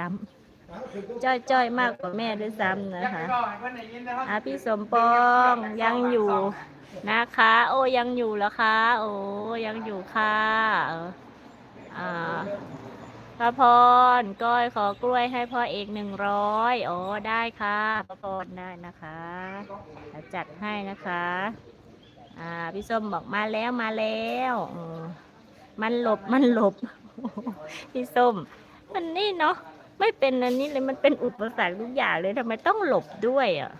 ซ้ำจ้อยๆมากกว่าแม่ด้วยซ้ำนะคะอะพี่สมปองยังอยู่นะคะ โอ้ยังอยู่แล้วคะ โอ้ยังอยู่ค่ะอ่าพระพรก้อยขอกล้วยให้พ่อเอกหนึ่งร้อยโอ้ได้ค่ะพระพรได้นะคะจัดให้นะคะอ่าพี่ส้มบอกมาแล้วมาแล้วมมันหลบมันหลบพี่ส้มมันนี่เนาะ ไม่เป็นอันนี้เลยมันเป็นอุปสรรคทุกอย่างเลยทำไมต้องหลบด้วยอะ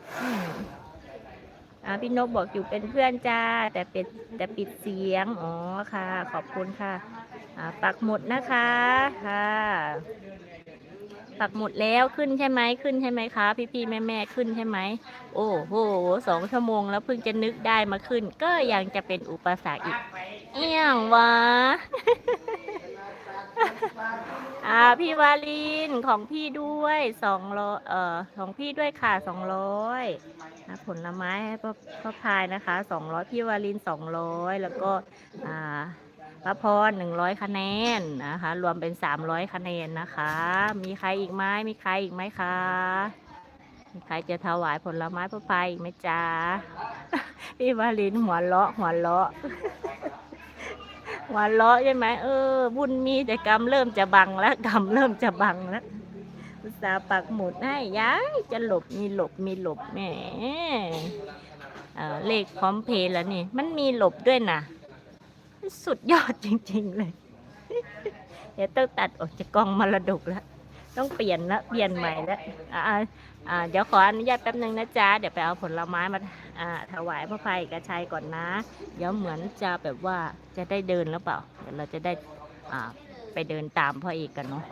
อ่าพี่นกบอกอยู่เป็นเพื่อนจ้า แต่ปิดแต่ปิดเสียง อ๋อค่ะ ขอบคุณค่ะ อ่าปักหมุดนะคะค่ะปักหมุดแล้วขึ้นใช่ไหมขึ้นใช่ไหมคะพี่พี่แม่แม่ขึ้นใช่ไหมโอ้โหสองชั่วโมงแล้วเพิ่งจะนึกได้มาขึ้น ก็ยังจะเป็นอุปสรรคอีกเอี่ยงวะ อ่าพี่วาลินของพี่ด้วยสองร้อยเอ่อของพี่ด้วยค่ะสองร้อยผลไม้ให้พ่อพ่อพายนะคะสองร้อยพี่วาลินสองร้อยแล้วก็อ่าพระพรหนึ่งร้อยคะแนนนะคะ รวมเป็นสามร้อยคะแนนนะคะ มีใครอีกไหมมีใครอีกไหมคะมีใครจะถวายผลไม้พระพายอีกไหมจ๊ะพี่วาลินหัวเราะหัวเราะ หันเลาะใช่ไหมเออ บุญมีแต่กรรมเริ่มจะบังแล้วกรรมเริ่มจะบังแล้วอุตส่าห์ปักหมุดให้ย้ายจะหลบมีหลบมีหลบแหมเออเลขพร้อมเพย์แล้วนี่ มันมีหลบด้วยนะสุดยอดจริง ๆ เลย เดี๋ยวต้องตัดออกจากกองมรดกแล้ว ต้องเปลี่ยนละเปลี่ยนใหม่แล้วอ่าอ่าเดี๋ยวขออนุญาตแป๊บนึงนะจ๊ะเดี๋ยวไปเอาผลไม้มาอ่าถวายพระภัยกระชัยก่อนนะ เดี๋ยวเหมือนจะแบบว่าจะได้เดินหรือเปล่าเดี๋ยวเราจะได้อ่าไปเดินตามพ่อเอกกันเนาะ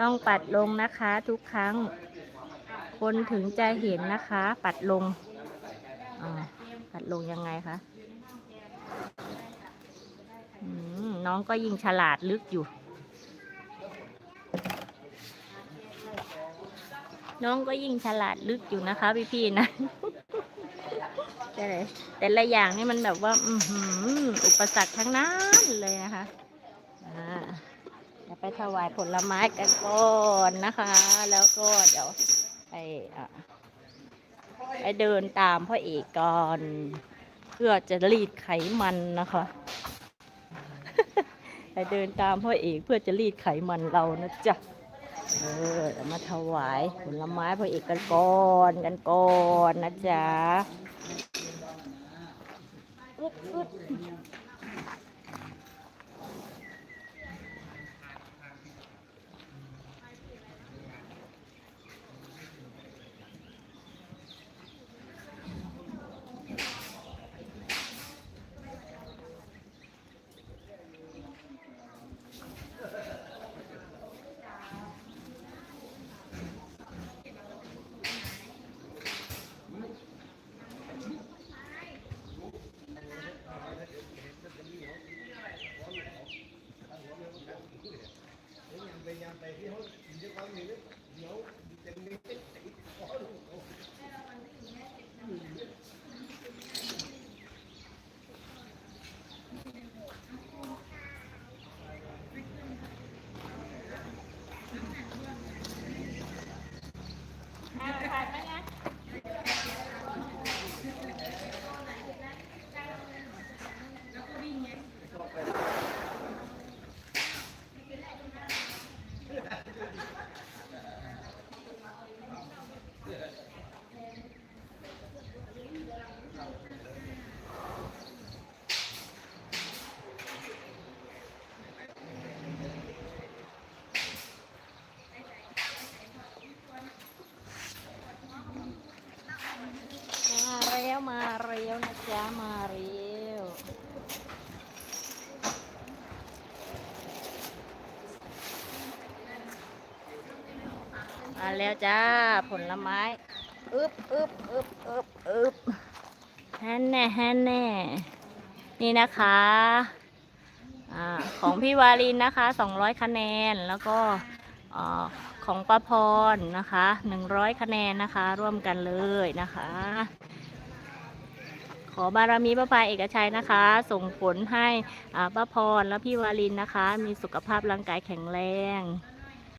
ต้องปัดลงนะคะทุกครั้ง คนถึงจะเห็นนะคะ ปัดลงปัดลงยังไงคะน้องก็ยิ่งฉลาดลึกอยู่ น้องก็ยิ่งฉลาดลึกอยู่นะคะ พี่ๆนะแต่แต่ละอย่างนี่มันแบบว่า อืออุปสรรคทั้งนั้นเลยนะคะอ่าเดี๋ยวไปถวายผลไม้กันก่อนนะคะ แล้วก็เดี๋ยวไปไปเดินตามพ่อเอกก่อนเพื่อจะรีดไขมันนะคะไปเดินตามพ่อเอกเพื่อจะรีดไขมันเรานะจ๊ะ เออมาถวายผลไม้พ่อเอกกันก่อนกันก่อนนะจ๊ะ อึดอึดมาแล้วมาเร็วนะจ๊ะมาเร็ว มาแล้วจ้า ผลไม้อึบอึบอึบอึบอึบแฮนแน่แฮนแน่ นี่นะคะอาของพี่วาลินนะคะ 200 คะแนน แล้วก็อ่าของป้าพรนะคะ 100 คะแนนนะคะ ร่วมกันเลยนะคะ ขอบารมีพระพายเอกชัยนะคะ ส่งผลให้อ่าป้าพรและพี่วาลินนะคะ มีสุขภาพร่างกายแข็งแรง